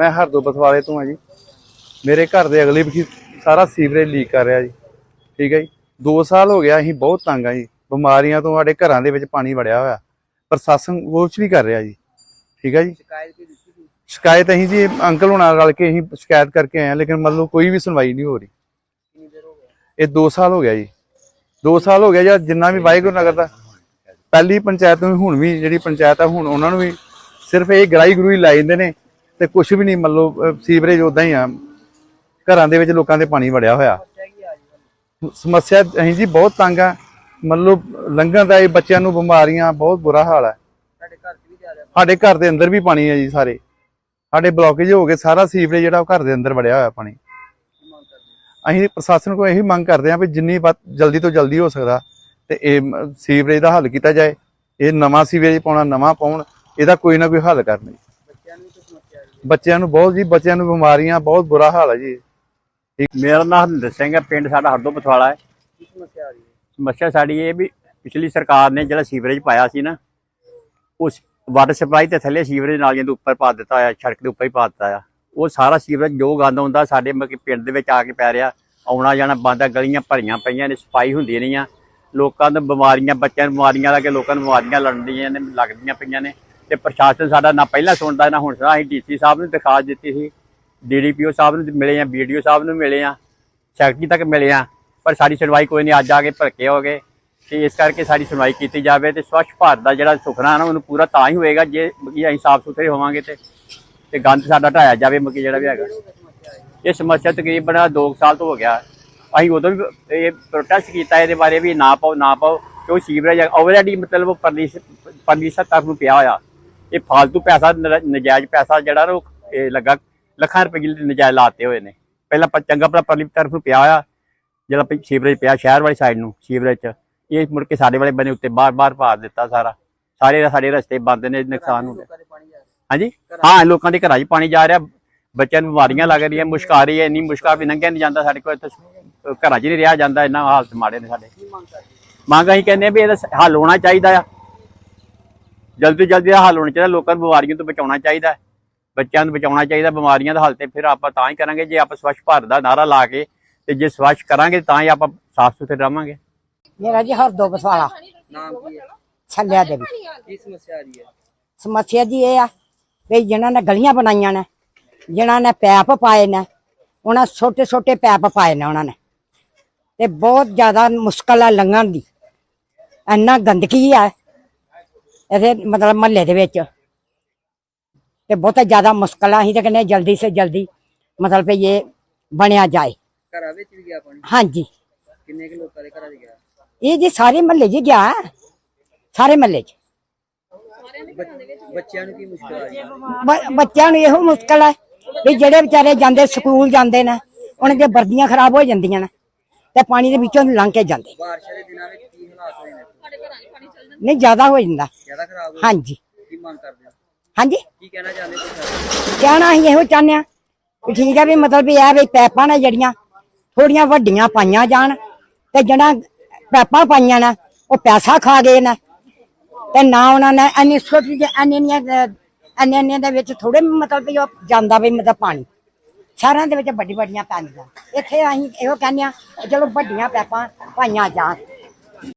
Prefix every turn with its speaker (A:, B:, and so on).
A: ਮੈਂ ਹਰਦੋ ਬਸਵਾਲੇ ਤੋਂ ਆ ਜੀ। ਮੇਰੇ ਘਰ ਦੇ ਅਗਲੇ ਵੀ ਸਾਰਾ ਸੀਵਰੇਜ ਲੀਕ ਕਰ ਰਿਹਾ ਜੀ। ਠੀਕ ਹੈ ਜੀ। 2 ਸਾਲ ਹੋ ਗਿਆ ਅਸੀਂ ਬਹੁਤ ਤੰਗ ਆ ਜੀ। ਬਿਮਾਰੀਆਂ ਤੋਂ ਸਾਡੇ ਘਰਾਂ ਦੇ ਵਿੱਚ ਪਾਣੀ ਵੜਿਆ ਹੋਇਆ। ਪ੍ਰਸ਼ਾਸਨ ਕੁਛ ਵੀ ਕਰ ਰਿਹਾ ਜੀ। ਠੀਕ ਹੈ ਜੀ।
B: ਸ਼ਿਕਾਇਤ
A: ਅਸੀਂ ਜੀ ਅੰਕਲ ਹੁਣਾਂ ਰਲ ਕੇ ਅਸੀਂ ਸ਼ਿਕਾਇਤ ਕਰਕੇ ਆਏ ਹਾਂ ਲੇਕਿਨ ਮਤਲਬ ਕੋਈ ਵੀ ਸੁਣਵਾਈ ਨਹੀਂ ਹੋ ਰਹੀ। ਇਹ 2 ਸਾਲ ਹੋ ਗਿਆ ਜੀ। 2 ਸਾਲ ਹੋ ਗਿਆ ਜਾਂ ਜਿੰਨਾ ਵੀ ਵਾਹਿਗੁਰੂ ਨਗਰ ਦਾ। ਪਹਿਲੀ ਪੰਚਾਇਤ ਨੂੰ ਹੁਣ ਵੀ ਜਿਹੜੀ ਪੰਚਾਇਤ ਆ ਹੁਣ ਉਹਨਾਂ ਨੂੰ ਵੀ ਸਿਰਫ ਇਹ ਗਰਾਈ ਗਰੂਈ ਲਾਈ ਜਾਂਦੇ ਨੇ। ਤੇ ਕੁਝ ਵੀ ਨਹੀਂ ਅਹ, ਸੀਵਰੇਜ ਉਦਾਂ ਹੀ ਆ। ਘਰਾਂ ਦੇ ਵਿੱਚ ਲੋਕਾਂ ਦੇ ਪਾਣੀ ਵੜਿਆ ਹੋਇਆ।
B: ਸਮੱਸਿਆ
A: ਅਸੀਂ ਜੀ ਬਹੁਤ ਤੰਗ ਆ। ਮਤਲਬ ਲੰਘਣ ਦਾ ਇਹ ਬੱਚਿਆਂ ਨੂੰ ਬਿਮਾਰੀਆਂ ਬਹੁਤ ਬੁਰਾ ਹਾਲ ਹੈ
B: ਸਾਡੇ ਘਰ 'ਚ ਵੀ ਤੇ ਆ ਰਿਹਾ।
A: ਸਾਡੇ ਘਰ ਦੇ ਅੰਦਰ ਵੀ ਪਾਣੀ ਹੈ ਜੀ ਸਾਰੇ। ਸਾਡੇ ਬਲੌਕੇਜ ਹੋ ਗਏ ਸਾਰਾ ਸੀਵਰੇਜ ਜਿਹੜਾ ਉਹ ਘਰ ਦੇ ਅੰਦਰ ਵੜਿਆ ਹੋਇਆ ਪਾਣੀ। ਅਸੀਂ ਪ੍ਰਸ਼ਾਸਨ ਕੋਲ ਇਹੀ ਮੰਗ ਕਰਦੇ ਹਾਂ ਵੀ ਜਿੰਨੀ ਜਲਦੀ ਤੋਂ ਜਲਦੀ ਹੋ ਸਕਦਾ ਤੇ ਇਹ ਸੀਵਰੇਜ ਦਾ ਹੱਲ ਕੀਤਾ ਜਾਏ। ਇਹ ਨਵਾਂ ਸੀਵਰੇਜ ਪਾਉਣਾ ਨਵਾਂ ਪਾਉਣ ਇਹਦਾ ਕੋਈ ਨਾ ਕੋਈ ਹੱਲ ਕਰਨੀ
B: ਬੱਚਿਆਂ ਨੂੰ ਵੀ ਤਾਂ ਸਮੱਸਿਆ ਆ ਰਹੀ
A: ਬੱਚਿਆਂ ਨੂੰ ਬਹੁਤ ਜੀ ਬੱਚਿਆਂ ਨੂੰ ਬਿਮਾਰੀਆਂ ਬਹੁਤ ਬੁਰਾ ਹਾਲ ਹੈ ਜੀ।
C: ਮੇਰਾ ਨਾਮ ਹਰਿੰਦਰ ਸਿੰਘ ਹੈ ਪਿੰਡ ਸਾਡਾ ਹਰਦੋ ਪਥਵਾਲਾ ਹੈ।
B: ਕੀ ਸਮੱਸਿਆ ਆ ਰਹੀ ਹੈ?
C: ਸਮੱਸਿਆ ਸਾਡੀ ਇਹ ਵੀ ਪਿਛਲੀ ਸਰਕਾਰ ਨੇ ਜਿਹੜਾ ਸੀਵਰੇਜ ਪਾਇਆ ਸੀ ਨਾ ਉਸ ਵਾਟਰ ਸਪਲਾਈ ਤੇ ਥੱਲੇ ਸੀਵਰੇਜ ਨਾਲੀਆਂ ਦੇ ਉੱਪਰ ਪਾ ਦਿੱਤਾ ਆ ਸੜਕ ਦੇ ਉੱਪਰ ਹੀ ਪਾ ਦਿੱਤਾ ਆ ਉਹ ਸਾਰਾ ਸੀਵਰੇਜ ਜੋ ਗੰਦ ਹੁੰਦਾ ਸਾਡੇ ਮਤਲਬ ਕਿ ਪਿੰਡ ਦੇ ਵਿੱਚ ਆ ਕੇ ਪੈ ਰਿਹਾ। ਆਉਣਾ ਜਾਣਾ ਬੰਦ ਆ ਗਲੀਆਂ ਭਰੀਆਂ ਪਈਆਂ ਨੇ ਸਫ਼ਾਈ ਹੁੰਦੀ ਨਹੀਂ ਆ। ਲੋਕਾਂ ਨੂੰ ਬਿਮਾਰੀਆਂ ਬੱਚਿਆਂ ਨੂੰ ਬਿਮਾਰੀਆਂ ਲੱਗੇ ਲੋਕਾਂ ਨੂੰ ਬਿਮਾਰੀਆਂ ਲੜਦੀਆਂ ਨੇ ਲੱਗਦੀਆਂ ਪਈਆਂ ਨੇ। ਤੇ ਪ੍ਰਸ਼ਾਸਨ ਸਾਡਾ ਨਾ ਪਹਿਲਾਂ ਸੁਣਦਾ ਨਾ ਹੁਣ ਸੁਣਦਾ। ਅਸੀਂ ਡੀਸੀ ਸਾਹਿਬ ਨੂੰ ਦਿਖਾ ਦਿੱਤੀ ਸੀ, ਡੀਡੀਪੀਓ ਸਾਹਿਬ ਨੂੰ ਮਿਲੇ ਆ, ਬੀਡੀਓ ਸਾਹਿਬ ਨੂੰ ਮਿਲੇ ਆ, ਸੈਕਟਰੀ ਤੱਕ ਮਿਲੇ ਆ, ਪਰ ਸਾਡੀ ਸੁਣਵਾਈ ਕੋਈ ਨਹੀਂ, ਅੱਜ ਆ ਕੇ ਭੜਕੇ ਹੋ ਗਏ। ਤੇ ਇਸ ਕਰਕੇ ਸਾਡੀ ਸੁਣਵਾਈ ਕੀਤੀ ਜਾਵੇ ਤੇ ਸਵੱਛ ਭਾਰਤ ਦਾ ਜਿਹੜਾ ਸੁਖਨਾ ਨਾ ਉਹਨੂੰ ਪੂਰਾ ਤਾਂ ਹੀ ਹੋਏਗਾ ਜੇ ਮੱਕੀ ਅਸੀਂ ਸਾਫ਼ ਸੁਥਰੇ ਹੋਵਾਂਗੇ ਤੇ ਤੇ ਗੰਦ ਸਾਡਾ ਢਾਇਆ ਜਾਵੇ ਮੱਕੀ ਜਿਹੜਾ ਵੀ ਹੈਗਾ। ਇਹ ਸਮੱਸਿਆ ਤਕਰੀਬਨ 2 ਸਾਲ ਤੋਂ ਹੋ ਗਿਆ। ਅਸੀਂ ਉਦੋਂ ਵੀ ਇਹ ਪ੍ਰੋਟੈਸਟ ਕੀਤਾ, ਇਹਦੇ ਬਾਰੇ ਵੀ ਨਾ ਪਾਓ ਨਾ ਪਾਓ, ਕਿਉਂ ਸੀਵਰੇਜ ਆਲਰੇਡੀ ਮਤਲਬ ਪਰਲੀ ਪਰਲੀ ਤਰਫ ਨੂੰ ਪਿਆ ਹੋਇਆ। ਇਹ ਫालतू ਪੈਸਾ ਨਜਾਇਜ਼ ਪੈਸਾ ਜਿਹੜਾ ਉਹ, ਇਹ ਲੱਗਾ, ਲੱਖਾਂ ਰੁਪਏ ਦੇ ਨਜਾਇਜ਼ ਲਾਤੇ ਹੋਏ ਨੇ। ਪਹਿਲਾਂ ਪ- ਚੰਗਾ ਭਲਾ ਪਰਲੀ ਤਰਫ ਨੂੰ ਪਿਆ ਹੋਇਆ, ਜਿਹੜਾ ਸੀਵਰੇਜ ਪਿਆ ਸ਼ਹਿਰ ਵਾਲੀ ਸਾਈਡ ਨੂੰ, ਸੀਵਰੇਜ ਚ। ਇਹ ਮੁੜ ਕੇ ਸਾਡੇ ਵਾਲੇ ਬੰਨੇ ਉੱਤੇ ਬਾਰ-ਬਾਰ ਭਾਰ ਦਿੱਤਾ ਸਾਰਾ। ਸਾਰੇ ਸਾਡੇ ਰਸਤੇ ਬੰਦ ਨੇ, ਨੁਕਸਾਨ ਹੋ ਹਾਂਜੀ? ਹਾਂ, ਲੋਕਾਂ ਦੇ ਘਰਾਂ 'ਚ ਪਾਣੀ ਜਾ ਰਿਹਾ, ਬੱਚਿਆਂ ਨੂੰ ਬਿਮਾਰੀਆਂ ਲੱਗ ਰਹੀਆਂ ਮੁਸ਼ਕ ਆ ਰਹੀ ਹੈ, ਇੰਨੀ ਮੁਸ਼ਕ ਆ ਵੀ ਲੰਘਿਆ ਨਹੀਂ ਜਾਂਦਾ ਸਾਡੇ ਕੋਲ, ਇੱਥੇ ਘਰਾਂ 'ਚ ਨਹੀਂ ਰਿਹਾ ਜਾਂਦਾ, ਇੰਨਾ ਹਾਲਤ ਮਾੜੇ ਨੇ ਸਾਡੇ।
B: ਮੰਗ
C: ਅਸੀਂ ਕਹਿੰਦੇ ਆ ਵੀ ਇਹਦਾ ਹੱਲ ਹੋਣਾ ਚਾਹੀਦਾ ਆ। ਜਲਦੀ ਜਲਦੀ ਦਾ ਹੱਲ ਹੋਣਾ ਚਾਹੀਦਾ ਲੋਕਾਂ ਨੂੰ ਬਿਮਾਰੀਆਂ ਤੋਂ ਬਚਾਉਣਾ ਚਾਹੀਦਾ ਬੱਚਿਆਂ ਨੂੰ ਬਚਾਉਣਾ ਚਾਹੀਦਾ ਬਿਮਾਰੀਆਂ ਦਾ ਹੱਲ ਤੇ ਫਿਰ ਆਪਾਂ ਤਾਂ ਹੀ ਕਰਾਂਗੇ ਜੇ ਆਪਾਂ ਸਵੱਛ ਭਾਰਤ ਦਾ ਨਾਰਾ ਲਾ ਕੇ ਤੇ ਜੇ ਸਵੱਛ ਕਰਾਂਗੇ ਤਾਂ ਹੀ ਆਪਾਂ ਸਾਫ਼ ਸੁਥਰੇ ਰਵਾਂਗੇ
D: ਮੇਰਾ ਜੀ ਹਰਦੋ ਬਸਵਾਲਾ
B: ਨਾਮ ਕੀ ਹੈ?
D: ਛੱਲਿਆ ਦੇ ਵੀ
B: ਕੀ ਸਮੱਸਿਆ ਆ ਰਹੀ ਹੈ?
D: ਸਮੱਸਿਆ ਜੀ ਇਹ ਆ ਵੀ ਜਿਨ੍ਹਾਂ ਨੇ ਗਲੀਆਂ ਬਣਾਈਆਂ ਨੇ ਜਿਨ੍ਹਾਂ ਨੇ ਪੈਪ ਪਾਏ ਨੇ ਉਹਨਾਂ ਛੋਟੇ ਛੋਟੇ ਪੈਪ ਪਾਏ ਨੇ ਉਹਨਾਂ ਨੇ। ਤੇ ਬਹੁਤ ਜ਼ਿਆਦਾ ਮੁਸ਼ਕਲ ਹੈ ਲੰਘਣ ਦੀ। ਇੰਨਾ ਗੰਦਗੀ ਹੈ ਇਹਦੇ ਮਤਲਬ ਮਹੱਲੇ ਦੇ ਵਿੱਚ। ਤੇ ਬਹੁਤ ਜ਼ਿਆਦਾ ਮੁਸ਼ਕਲ ਆ ਅਸੀਂ ਤਾਂ ਕਹਿੰਦੇ ਜਲਦੀ ਸੇ ਜਲਦੀ ਮਤਲਬ ਵੀ ਇਹ ਬਣਿਆ ਜਾਏ।
B: ਘਰਾਂ ਵਿੱਚ ਵੀ ਗਿਆ ਪਾਣੀ?
D: ਹਾਂਜੀ।
B: ਕਿੰਨੇ ਕੁ ਲੋਕਾਂ ਦੇ ਘਰਾਂ 'ਚ ਗਿਆ?
D: ਇਹ ਜੀ ਸਾਰੇ ਮਹੱਲੇ 'ਚ ਗਿਆ। ਸਾਰੇ ਮਹੱਲੇ 'ਚ।
B: ਬੱਚ- ਬੱਚਿਆਂ ਨੂੰ ਕੀ ਮੁਸ਼ਕਲ ਆ ਰਹੀ ਹੈ
D: ਬ- ਬੱਚਿਆਂ ਨੂੰ ਇਹੋ ਮੁਸ਼ਕਲ ਹੈ ਵੀ ਜਿਹੜੇ ਵਿਚਾਰੇ ਜਾਂਦੇ ਸਕੂਲ ਜਾਂਦੇ ਨੇ ਉਹਨਾਂ ਦੀਆਂ ਵਰਦੀਆਂ ਖਰਾਬ ਹੋ ਜਾਂਦੀਆਂ ਨੇ ਤੇ ਪਾਣੀ ਦੇ ਵਿੱਚੋਂ ਲੰਘ ਕੇ ਜਾਂਦੇ
B: ਬਾਰਿਸ਼ਾਂ ਦੇ ਦਿਨਾਂ ਵਿੱਚ ਕੀ ਹਾਲਾਤ ਹੋਏ ਨੇ?
D: ਨਹੀਂ ਜ਼ਿਆਦਾ ਹੋ ਜਾਂਦਾ।
B: ਜ਼ਿਆਦਾ ਖਰਾਬ ਹੋਏ
D: ਹਾਂਜੀ।
B: ਕੀ ਮੰਗ ਕਰਦੇ ਹੋ?
D: ਹਾਂਜੀ?
B: ਕੀ ਕਹਿਣਾ ਚਾਹੁੰਦੇ ਤੁਸੀਂ?
D: ਕਹਿਣਾ ਅਸੀਂ ਇਹੋ ਚਾਹੁੰਦੇ ਆ ਵੀ ਠੀਕ ਹੈ ਵੀ ਮਤਲਬ ਇਹ ਵੀ ਪੈਪਾਂ ਨੇ ਜਿਹੜੀਆਂ ਥੋੜੀਆਂ ਵੱਡੀਆਂ ਪਾਈਆਂ ਜਾਣ ਤੇ ਜਿਹੜਾ ਪੈਪਾਂ ਪਾਈਆਂ ਨੇ ਉਹ ਪੈਸਾ ਖਾ ਗਏ ਨੇ ਤੇ ਨਾ ਉਹਨਾਂ ਨੇ ਇੰਨੀ ਛੋਟੀ ਜਿਹੀ ਇੰਨੀਆਂ ਇੰਨੇ ਇੰਨੇ ਦੇ ਵਿੱਚ ਥੋੜੇ ਮਤਲਬ ਵੀ ਉਹ ਜਾਂਦਾ ਵੀ ਮਤਲਬ ਪਾਣੀ। ਸ਼ਹਿਰਾਂ ਦੇ ਵਿੱਚ ਵੱਡੀ ਵੱਡੀਆਂ ਪੈਂਦੀਆਂ। ਇੱਥੇ ਅਸੀਂ ਇਹੋ ਕਹਿੰਦੇ ਆ ਚਲੋ ਵੱਡੀਆਂ ਪੈਪਾਂ ਪਾਈਆਂ ਜਾਣ।